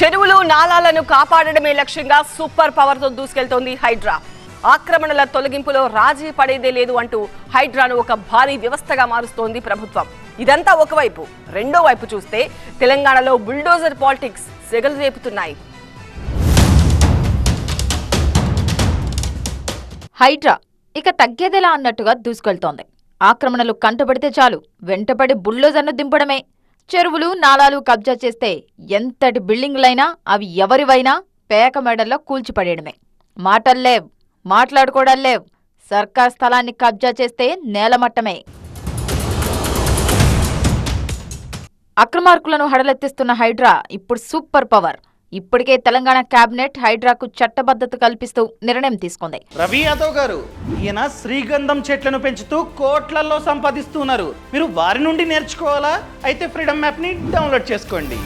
చెరువులు నాలాలను కాపాడడమే లక్ష్యంగా సూపర్ పవర్తో దూసుకెళ్తోంది హైడ్రా. ఆక్రమణల తొలగింపులో రాజీ పడేదే లేదు అంటూ హైడ్రాను ఒక భారీ వ్యవస్థగా మారుస్తోంది ప్రభుత్వం. ఇదంతా ఒకవైపు. రెండో వైపు చూస్తే తెలంగాణలో బుల్డోజర్ పాలిటిక్స్ సెగలు రేపుతున్నాయి. హైడ్రా ఇక తగ్గేదెలా అన్నట్టుగా దూసుకెళ్తోంది. ఆక్రమణలు కంటపడితే చాలు. వెంటపడి బుల్డోజర్ను దింపడమే. చెరువులు నాలాలు కబ్జా చేస్తే ఎంతటి బిల్డింగ్లైనా అవి ఎవరివైనా పేక మెడల్లో కూల్చిపడేయడమే. మాటల్లేవ్ మాట్లాడుకోవడాల్లేవ్ సర్కార్ స్థలాన్ని కబ్జా చేస్తే నేలమట్టమే అక్రమార్కులను హడలెత్తిస్తున్న హైడ్రా ఇప్పుడు సూపర్ పవర్. ఇప్పటికే తెలంగాణ కేబినెట్ హైడ్రాకు చట్టబద్ధత కల్పిస్తూ నిర్ణయం తీసుకుంది. రవి యాదవ్ గారు ఈయన శ్రీగంధం చెట్లను పెంచుతూ కోట్లల్లో సంపాదిస్తున్నారు మీరు వారి నుండి నేర్చుకోవాలా? అయితే ఫ్రీడమ్ యాప్ని డౌన్లోడ్ చేసుకోండి.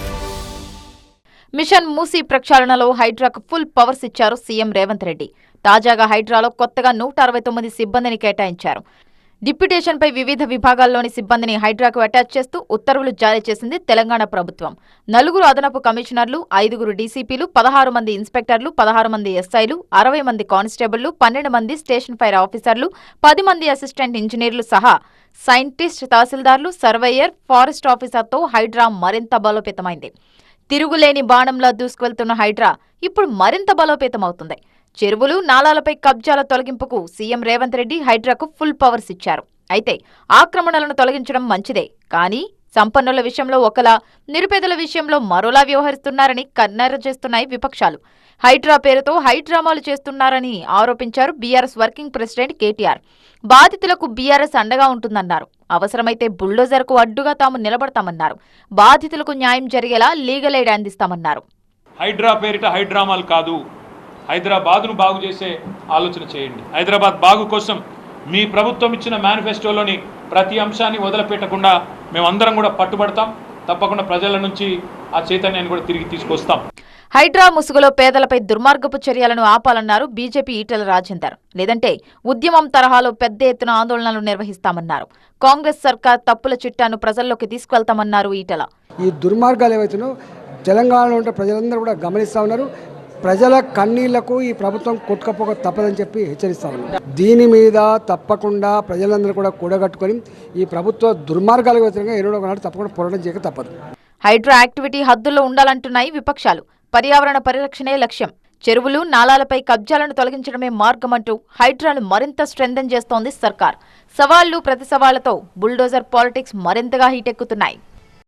మిషన్ మూసీ ప్రక్షాళనలో హైడ్రాకు ఫుల్ పవర్స్ ఇచ్చారు సీఎం రేవంత్ రెడ్డి. తాజాగా హైడ్రాలో కొత్తగా నూట అరవై తొమ్మిది సిబ్బందిని కేటాయించారు. డిప్యుటేషన్పై వివిధ విభాగాల్లోని సిబ్బందిని హైడ్రాకు అటాచ్ చేస్తూ ఉత్తర్వులు జారీ చేసింది తెలంగాణ ప్రభుత్వం. నలుగురు అదనపు కమిషనర్లు ఐదుగురు డీసీపీలు పదహారు మంది ఇన్స్పెక్టర్లు పదహారు మంది ఎస్ఐలు అరవై మంది కానిస్టేబుళ్ళు పన్నెండు మంది స్టేషన్ ఫైర్ ఆఫీసర్లు పది మంది అసిస్టెంట్ ఇంజనీర్లు సహా సైంటిస్ట్ తహసీల్దార్లు సర్వేయర్ ఫారెస్ట్ ఆఫీసర్తో హైడ్రా మరింత బలోపేతమైంది. తిరుగులేని బాణంలా దూసుకువెళ్తున్న హైడ్రా ఇప్పుడు మరింత బలోపేతమవుతుంది. చెరువులు నాలాలపై కబ్జాల తొలగింపుకు సీఎం రేవంత్ రెడ్డి హైడ్రాకు ఫుల్ పవర్స్ ఇచ్చారు. అయితే ఆక్రమణలను తొలగించడం మంచిదే కానీ సంపన్నుల విషయంలో ఒకలా నిరుపేదల విషయంలో మరోలా వ్యవహరిస్తున్నారని కన్నెర చేస్తున్నాయి విపక్షాలు. హైడ్రా పేరుతో హైడ్రామాలు చేస్తున్నారని ఆరోపించారు బీఆర్ఎస్ వర్కింగ్ ప్రెసిడెంట్ కేటీఆర్. బాధితులకు బీఆర్ఎస్ అండగా ఉంటుందన్నారు. అవసరమైతే బుల్డోజర్కు అడ్డుగా తాము నిలబడతామన్నారు. బాధితులకు న్యాయం జరిగేలా లీగల్ ఎయిడ్ అందిస్తామన్నారు. హైడ్రా పేరిట హైడ్రామాలు కాదు హైదరాబాద్ను బాగు చేసే ఆలోచన చేయండి. హైదరాబాద్ బాగు కోసం మీ ప్రభుత్వం ఇచ్చిన మేనిఫెస్టోలోని ప్రతి అంశాన్ని వదిలిపెట్టకుండా మేమందరం కూడా పట్టుబడతాం. తప్పకుండా ప్రజల నుంచి ఆ చైతన్యాన్ని కూడా తిరిగి తీసుకొస్తాం. హైడ్రా ముసుగులో పేదలపై దుర్మార్గపు చర్యలను ఆపాలన్నారు బీజేపీ ఈటెల రాజేందర్. లేదంటే ఉద్యమం తరహాలో పెద్ద ఎత్తున ఆందోళనలు నిర్వహిస్తామన్నారు. కాంగ్రెస్ సర్కార్ తప్పుల చిట్టాను ప్రజల్లోకి తీసుకెళ్తామన్నారు ఈటెల. ఈ దుర్మార్గాలు ఏవైతున్నాయో తెలంగాణలో ఉంటే ప్రజలందరూ కూడా గమనిస్తూ ఉన్నారు. ప్రజల కన్నీళ్ళకు ఈ ప్రభుత్వం కొట్టుకపోక తప్పదని చెప్పి హెచ్చరిస్తాను. దీని మీద తప్పకుండా ప్రజలందరూ కూడా కూడగట్టుకొని ఈ ప్రభుత్వ దుర్మార్గాలకు వ్యతిరేకంగా ఎన్నడో ఒకనాడు తప్పకుండా పోరాటం చేయక తప్పదు. హైడ్రా యాక్టివిటీ హద్దుల్లో ఉండాలంటున్నాయి విపక్షాలు. పర్యావరణ పరిరక్షణే లక్ష్యం. చెరువులు నాలాలపై కబ్జాలను తొలగించడమే మార్గమంటూ హైడ్రాను మరింత స్ట్రెంథన్ చేస్తోంది సర్కార్. సవాళ్ళు ప్రతి సవాళ్ళతో బుల్డోజర్ పాలిటిక్స్ మరింతగా హీటెక్కుతున్నాయి.